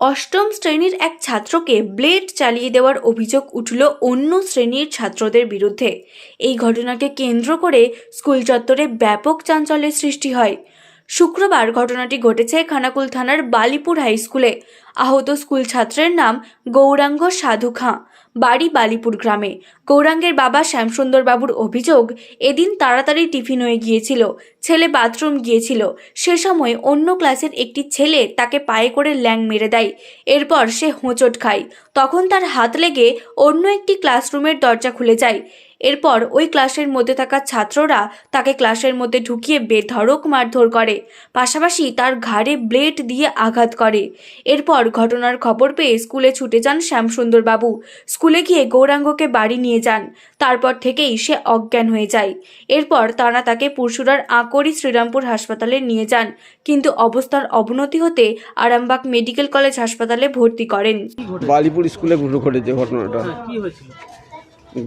অষ্টম শ্রেণির এক ছাত্রকে ব্লেড চালিয়ে দেওয়ার অভিযোগ উঠল অন্য শ্রেণির ছাত্রদের বিরুদ্ধে। এই ঘটনাকে কেন্দ্র করে স্কুল চত্বরে ব্যাপক চাঞ্চল্যের সৃষ্টি হয়। শুক্রবার ঘটনাটি ঘটেছে খানাকুল থানার বালিপুর হাই স্কুলে। আহত স্কুল ছাত্রের নাম গৌরাঙ্গ সাধু খাঁ। বাড়ি বালিপুর গ্রামে। গৌরাঙ্গের বাবা শ্যামসুন্দর বাবুর অভিযোগ, এদিন তাড়াতাড়ি টিফিন হয়ে গিয়েছিল, ছেলে বাথরুম গিয়েছিল। সে সময় অন্য ক্লাসের একটি ছেলে তাকে পায়ে করে ল্যাং মেরে দেয়, এরপর সে হোঁচট খায়। তখন তার হাত লেগে অন্য একটি ক্লাসরুমের দরজা খুলে যায়। এরপর ওই ক্লাসের মধ্যে থাকা ছাত্ররা তাকে ক্লাসের মধ্যে ঢুকিয়ে বেধড়ক মারধর করে। পাশাপাশি তার ঘাড়ে ব্লেড দিয়ে আঘাত করে। এরপর ঘটনার খবর পেয়ে স্কুলে ছুটে যান শ্যামসুন্দর বাবু স্কুলে গিয়ে গৌরাঙ্গকে বাড়ি নিয়ে যান। তারপর থেকেই সে অজ্ঞান হয়ে যায়। এরপর তারা তাকে পরশুরার আঁকড়ি শ্রীরামপুর হাসপাতালে নিয়ে যান। কিন্তু অবস্থার অবনতি হতে আরামবাগ মেডিকেল কলেজ হাসপাতালে ভর্তি করেন। বালিপুর স্কুলে ঘটে- ঘটেছে ঘটনাটা।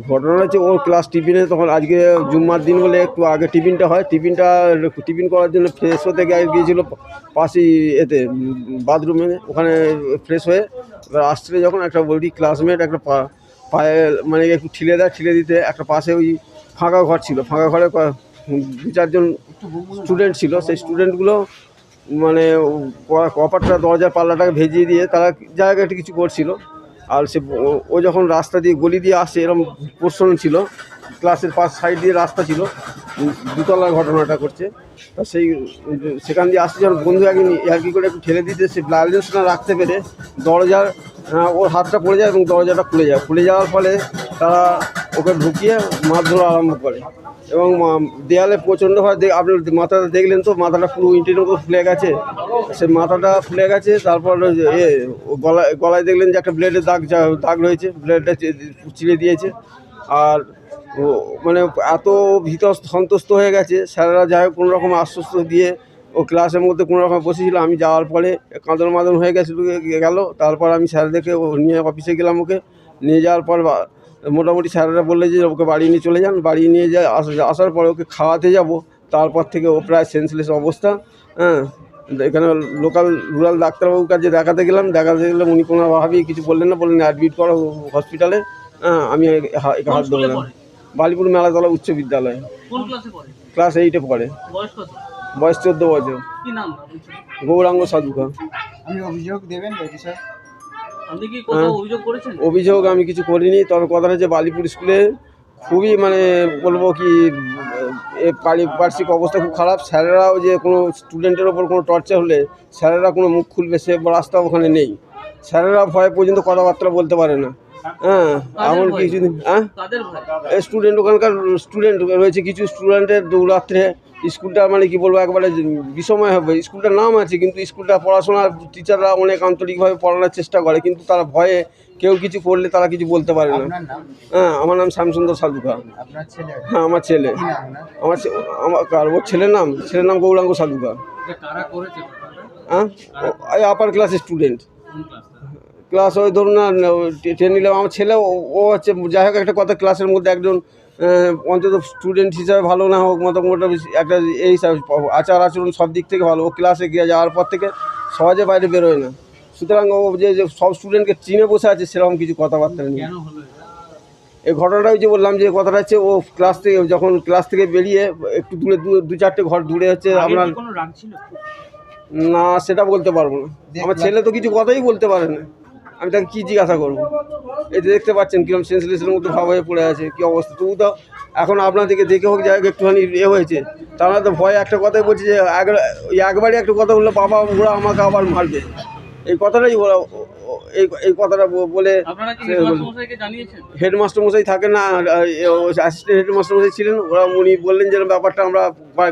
ঘটনা হচ্ছে ওর ক্লাস টিফিনে তখন আজকে জুম্মার দিন বলে একটু আগে টিফিনটা হয়। টিফিনটা টিফিন করার জন্য ফ্রেশ হতে গিয়ে গিয়েছিল পাশেই এতে বাথরুমে ওখানে ফ্রেশ হয়ে এবার আসছে যখন একটা ওই ক্লাসমেট একটা পায়ে মানে একটু ঠিলে দেয়, ঠিলে দিতে একটা পাশে ওই ফাঁকা ঘর ছিল। ফাঁকা ঘরে দু চারজন স্টুডেন্ট ছিল। সেই স্টুডেন্টগুলো মানে কপারটা দরজার পাল্লাটাকে ভেজিয়ে দিয়ে তারা জায়গায় একটা কিছু করছিল। আর সে ও- যখন রাস্তা দিয়ে গলি দিয়ে আসে এরকম পোর্শন ছিল। ক্লাসের পাশ সাইড দিয়ে রাস্তা ছিল। দুতলার ঘটনাটা করছে তা সেই, সেখান দিয়ে আসছে যখন বন্ধু একদিন কি করে একটু ঠেলে দিতে, সে ব্যালেন্স না রাখতে পেরে দরজার ওর হাতটা পড়ে যায় এবং দরজাটা খুলে যায়। খুলে যাওয়ার ফলে তারা ওকে ঢুকিয়ে মারধর আরম্ভ করে। এবং দেয়ালে প্রচণ্ডভাবে আপনি মাথাটা দেখলেন তো? মাথাটা পুরো ইন্টের মতো ফুলে গেছে। সে মাথাটা ফুলে গেছে, তারপর এ গলায় গলায় দেখলেন যে একটা ব্লেডের দাগ দাগ রয়েছে ব্লেডটা চিড়ে দিয়েছে। আর মানে এত ভীত সন্তুষ্ট হয়ে গেছে। স্যারেরা যাই হোক কোনো রকম আশ্বস্ত দিয়ে ও ক্লাসের মধ্যে কোনো রকম বসেছিল। আমি যাওয়ার পরে কাঁদন মাদন হয়ে গেছিল, গেল। তারপর আমি স্যার দেখে ও নিয়ে অফিসে গেলাম ওকে। নিয়ে যাওয়ার পর মোটামুটি স্যারেরা বললে যে ওকে বাড়ি নিয়ে চলে যান বাড়ি নিয়ে যায় আস- আসার পরে ওকে খাওয়াতে যাব। তারপর থেকে ও প্রায় সেন্সলেস অবস্থা হ্যাঁ। এখানে লোকাল রুরাল ডাক্তারবাবুর কাছে দেখাতে গেলাম দেখাতে গেলাম উনি কোনোভাবেই কিছু বললেন না বললেন অ্যাডমিট করো হসপিটালে হ্যাঁ আমি একে হাত ধরলাম। বালিপুর মেলাতলা উচ্চ বিদ্যালয়। কোন ক্লাসে এইটে পড়ে। বয়স চোদ্দ বছর? গৌরাঙ্গ সাধুকা। আমি অভিযোগ দেবেন স্যার। অভিযোগ আমি কিছু করিনি তবে কথাটা যে বালিপুর স্কুলে খুবই মানে বলব কি এ পারিপার্শ্বিক অবস্থা খুব খারাপ। স্যারেরাও যে কোনো স্টুডেন্টের ওপর কোনো টর্চার হলে স্যারেরা কোনো মুখ খুলবে সে রাস্তা ওখানে নেই। স্যারেরা ভয় পর্যন্ত কথাবার্তা বলতে পারে না। হ্যাঁ এমন ভয়? কিছু হ্যাঁ স্টুডেন্ট ওখানকার স্টুডেন্ট রয়েছে কিছু স্টুডেন্টের দৌরাত্রে স্কুলটা মানে কি বলব একবারে বিষময় হবে। স্কুলটার নাম আছে কিন্তু স্কুলটা পড়াশোনার টিচাররা অনেক আন্তরিকভাবে পড়ানোর চেষ্টা করে কিন্তু তারা ভয়ে কেউ কিছু করলে তারা কিছু বলতে পারে না। হ্যাঁ আমার নাম শ্যামসুন্দর সাধুকা হ্যাঁ আমার ছেলে। আমার ছে- আমার কার ওর ছেলের নাম? ছেলের নাম গৌরাঙ্গ সাধুকা কারা করেছে? ঘটনাটা? হ্যাঁ আপার ক্লাসের স্টুডেন্ট ক্লাস ওই ধরুন না টেন নিলাম আমার ছেলে ও- হচ্ছে যাই হোক একটা কথা ক্লাসের মধ্যে একজন অন্তত স্টুডেন্ট হিসাবে ভালো না হোক মোটামুটি একটা এই হিসাবে আচার আচরণ সব দিক থেকে ভালো ও ক্লাসে গিয়ে যাওয়ার পর থেকে সহজে বাইরে বেরোয় না। সুতরাং ও যে সব স্টুডেন্টকে চিনে বসে আছে সেরকম কিছু কথাবার্তা নেই। এই ঘটনাটা যে বললাম যে কথাটা হচ্ছে ও ক্লাস থেকে যখন ক্লাস থেকে বেরিয়ে একটু দূরে দু- চারটে ঘর দূরে হচ্ছে আপনার না সেটা বলতে পারব না। আমার ছেলে তো কিছু কথাই বলতে পারে না। আমি তাকে কী জিজ্ঞাসা করব? এই যে দেখতে পাচ্ছেন কীরকম সেন্সলেসের মধ্যে ভাব হয়ে পড়ে আছে কী অবস্থা? তবু তো এখন আপনাদেরকে দেখে হোক যাই হোক একটুখানি এ হয়েছে। তারা তো ভয় একটা কথাই বলছে যে একবারই একটা কথা বলল বাবা ওরা আমাকে আবার মারবে। এই কথাটাই ওরা এই এই কথাটা বলে হেডমাস্টার মশাই থাকে না অ্যাসিস্ট্যান্ট হেডমাস্টার মশাই ছিলেন ওরা উনি বললেন যে ব্যাপারটা আমরা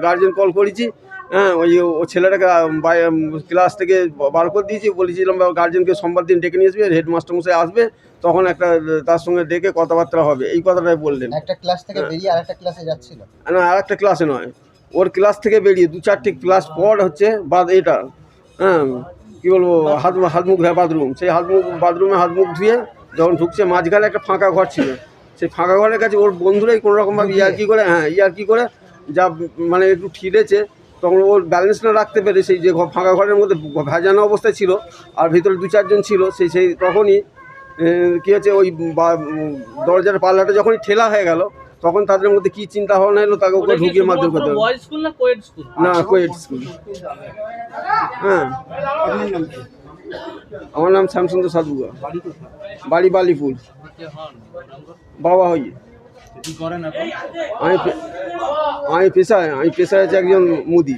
গার্জেন কল করেছি। হ্যাঁ ওই ও ছেলেটাকে ক্লাস থেকে বার করে দিয়েছি। বলেছিলাম গার্জেনকে সোমবার দিন ডেকে নিয়ে আসবে হেডমাস্টার মশাই আসবে তখন একটা তার সঙ্গে ডেকে কথাবার্তা হবে। এই কথাটাই বললেন। একটা ক্লাস থেকে বেরিয়ে আরেকটা ক্লাসে যাচ্ছিল। না আর একটা ক্লাসে নয়। ওর ক্লাস থেকে বেরিয়ে দু চারটে ক্লাস পর হচ্ছে বাদ এটা হ্যাঁ কী বলব হাত হাত মুখ ধোয়া বাথরুম। সেই হাত মুখ বাথরুমে হাত মুখ ধুয়ে যখন ঢুকছে মাঝখানে একটা ফাঁকা ঘর ছিল। সেই ফাঁকা ঘরের কাছে ওর বন্ধুরাই কোনো রকমভাবে ইয়ার কি করে হ্যাঁ ইয়ার কি করে যা মানে একটু ঠিরেছে তখন ওর ব্যালেন্স না রাখতে পেরে সেই যে ফাঁকা ঘরের মধ্যে ভেজানো অবস্থায় ছিল আর ভিতরে দু চারজন ছিল সেই সেই তখনই কী হচ্ছে ওই দরজার পাল্লাটা যখনই ঠেলা হয়ে গেল তখন তাদের মধ্যে কী চিন্তা ভাবনা এলো তাকে ওকে ঢুকিয়ে মারধর করতে হবে। না কোয়েড স্কুল কোয়েট স্কুল হ্যাঁ। আমার নাম শ্যামসুন্দর সাধুয়া বাড়ি বালিপুর। বাবা হই। আমি আমি পেশায় আমি পেশায় আছি একজন মুদি।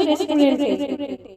রেস্টুরেন্টে